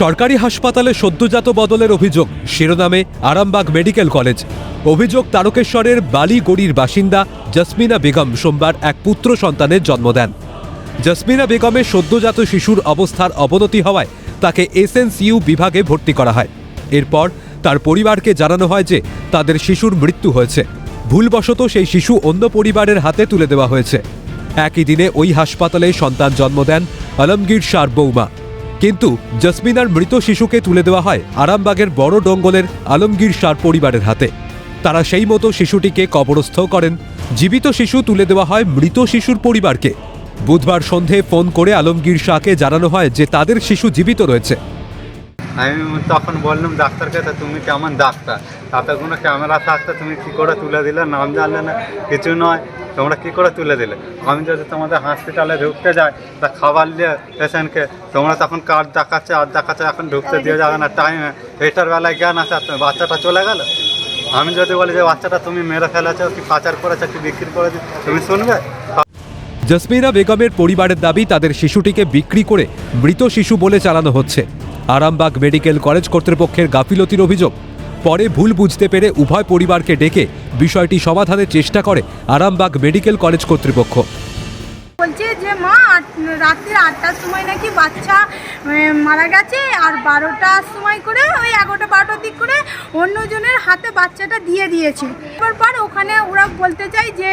সরকারি হাসপাতালে সদ্যজাত বদলের অভিযোগ, শিরোনামে আরামবাগ মেডিকেল কলেজ। অভিযোগ, তারকেশ্বরের বালিগড়ির বাসিন্দা জসমিনা বেগম সোমবার এক পুত্র সন্তানের জন্ম দেন। জসমিনা বেগমের সদ্যজাত শিশুর অবস্থার অবনতি হওয়ায় তাকে এসএনসিইউ বিভাগে ভর্তি করা হয়। এরপর তার পরিবারকে জানানো হয় যে তাদের শিশুর মৃত্যু হয়েছে। ভুলবশত সেই শিশু অন্য পরিবারের হাতে তুলে দেওয়া হয়েছে। একই দিনে ওই হাসপাতালে সন্তান জন্ম দেন আলমগীর শার বৌমা। কিন্তু জসমিনার মৃত শিশুকে তুলে দেওয়া হয় আরামবাগের বড় ডঙ্গলের আলমগীর শার পরিবারের হাতে। তারা সেই মতো শিশুটিকে কবরস্থ করেন। জীবিত শিশু তুলে দেওয়া হয় মৃত শিশুর পরিবারকে। বুধবার সন্ধে ফোন করে আলমগীর শাহকে জানানো হয় যে তাদের শিশু জীবিত রয়েছে। আমি তখন বললাম, ডাক্তারকে, তা তুমি কেমন ডাক্তার? তাতে কোনো ক্যামেরা থাকতে তুমি কি করে তুলে দিলে? নাম জানলে না, কিছু নয়। তোমরা কি করে তুলে দিলে? আমি যদি তোমাদের হসপিটালে ঢুকতে যাই তা খাবার নিয়ে পেশেন্টকে তোমরা তখন কার্ড দেখাচ্ছে আর দেখাচ্ছে এখন ঢুকতে দিয়ে যাবে না টাইমে এইটার বেলায় জ্ঞান আছে আর তুমি- বাচ্চাটা চলে গেল? আমি যদি বলি যে বাচ্চাটা তুমি মেরে ফেলেছো কি পাচার করেছ কি বিক্রি করে দিচ্ছ? তুমি শুনবে? জসমিনা বেগমের পরিবারের দাবি তাদের শিশুটিকে বিক্রি করে মৃত শিশু বলে চালানো হচ্ছে। আরামবাগ মেডিকেল কলেজ কর্তৃপক্ষের গাফিলতির অভিযোগ। পরে ভুল বুঝতে পেরে উভয় পরিবারকে ডেকে বিষয়টি সমাধানের চেষ্টা করে আরামবাগ মেডিকেল কলেজ কর্তৃপক্ষ। রাত্রির আটটার সময় নাকি বাচ্চা মারা গেছে আর বারোটার সময় করে, ওই এগারোটা বারোটার দিক করে অন্যজনের হাতে বাচ্চাটা দিয়ে দিয়েছে। এবার পর, ওখানে ওরা বলতে চাই যে,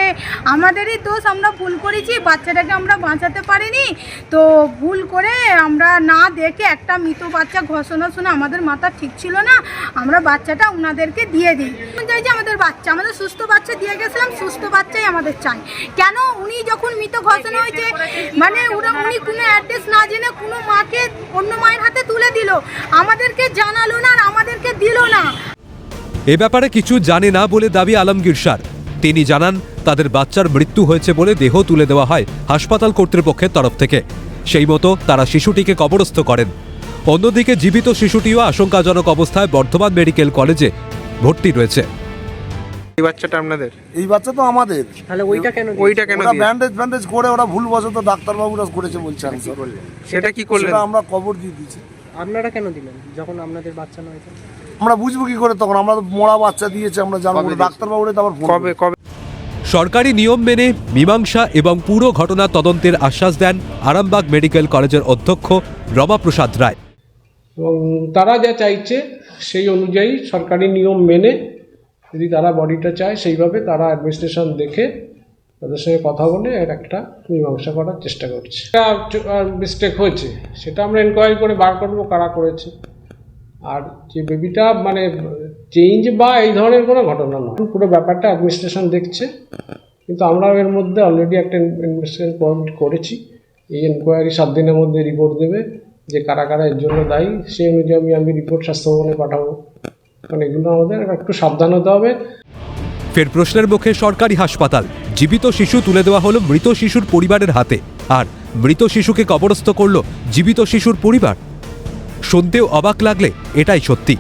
আমাদেরই দোষ, আমরা ভুল করেছি, বাচ্চাটাকে আমরা বাঁচাতে পারিনি। তো ভুল করে আমরা না দেখে একটা মৃত বাচ্চা ঘোষণা শুনে আমাদের মাথা ঠিক ছিল না, আমরা বাচ্চাটা ওনাদেরকে দিয়ে দিই। চাই যে, আমাদের বাচ্চা, আমাদের সুস্থ বাচ্চা দিয়ে গেছিলাম, সুস্থ বাচ্চাই আমাদের চাই। কেন? উনি যখন মৃত ঘোষণা হয়েছে মানে ওরা উনি কোনো অ্যাড্রেস না জেনে কোনো মাকে অন্য মায়ের হাতে তুলে দিল। আমাদেরকে জানালো না আর আমাদেরকে দিল না। এ ব্যাপারে কিছু জানে না বলে দাবি আলমগীর সার তিনি জানান, তাদের বাচ্চার মৃত্যু হয়েছে বলে দেহ তুলে দেওয়া হয় হাসপাতাল কর্তৃপক্ষের তরফ থেকে। সেই মতো তারা শিশুটিকে কবরস্থ করেন। অন্যদিকে জীবিত শিশুটিও আশঙ্কাজনক অবস্থায় বর্ধমান মেডিকেল কলেজে ভর্তি রয়েছে। এই বাচ্চাটা আপনাদের? এই বাচ্চা তো আমাদের। তাহলে ওইটা কেন ওইটা কেন ওরা ব্যান্ডেজ ব্যান্ডেজ করে ওরা ভুলবশত ডাক্তারবাবুরা করেছে বলছে। সেটা কি করলেন? সেটা আমরা কবর দিয়ে দিয়েছি। আপনারা কেন দিলেন? যখন আপনাদের বাচ্চা নয় আমরা বুঝব কি করে তখন? আমরা তো মরা বাচ্চা দিয়েছে আমরা জানব। ডাক্তারবাবুরা তো আবার কবে কবে সরকারি নিয়ম মেনে মীমাংসা এবং পুরো ঘটনা তদন্তের আশ্বাস দেন আরামবাগ মেডিকেল কলেজের অধ্যক্ষ রমাপ্রসাদ রায়। এবং তারা যা চাইছে সেই অনুযায়ী সরকারি নিয়ম মেনে যদি তারা বডিটা চায়, সেইভাবে তারা অ্যাডমিনিস্ট্রেশন দেখে তাদের সঙ্গে কথা বলে এর একটা মীমাংসা করার চেষ্টা করছে। মিস্টেক হয়েছে। সেটা আমরা এনকোয়ারি করে বার করব কারা করেছে। আর যে বেবিটা মানে চেঞ্জ বা এই ধরনের কোনো ঘটনা নয়। পুরো ব্যাপারটা অ্যাডমিনিস্ট্রেশন দেখছে। কিন্তু আমরা এর মধ্যে অলরেডি একটা ইনভেস্টিগেশন করেছি। এই এনকোয়ারি সাত দিনের মধ্যে রিপোর্ট দেবে যে কারা কারা এর জন্য দায়ী। সেই অনুযায়ী আমি আমি রিপোর্ট স্বাস্থ্য ভবনে পাঠাবো। কারণ এগুলো আমাদের একটু সাবধান হতে হবে। ফের প্রশ্নের মুখে সরকারি হাসপাতাল। জীবিত শিশু তুলে দেওয়া হলো মৃত শিশুর পরিবারের হাতে। আর মৃত শিশুকে কবরস্থ করল জীবিত শিশুর পরিবার? শুনতেও অবাক লাগলে এটাই সত্যি।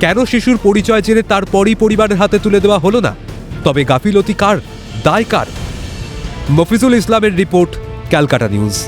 কেন শিশুর পরিচয় জেনে তারপরই পরিবারের হাতে তুলে দেওয়া হলো না? তবে গাফিলতি কার? দায় কার? মফিজুল ইসলামের রিপোর্ট, ক্যালকাটা নিউজ।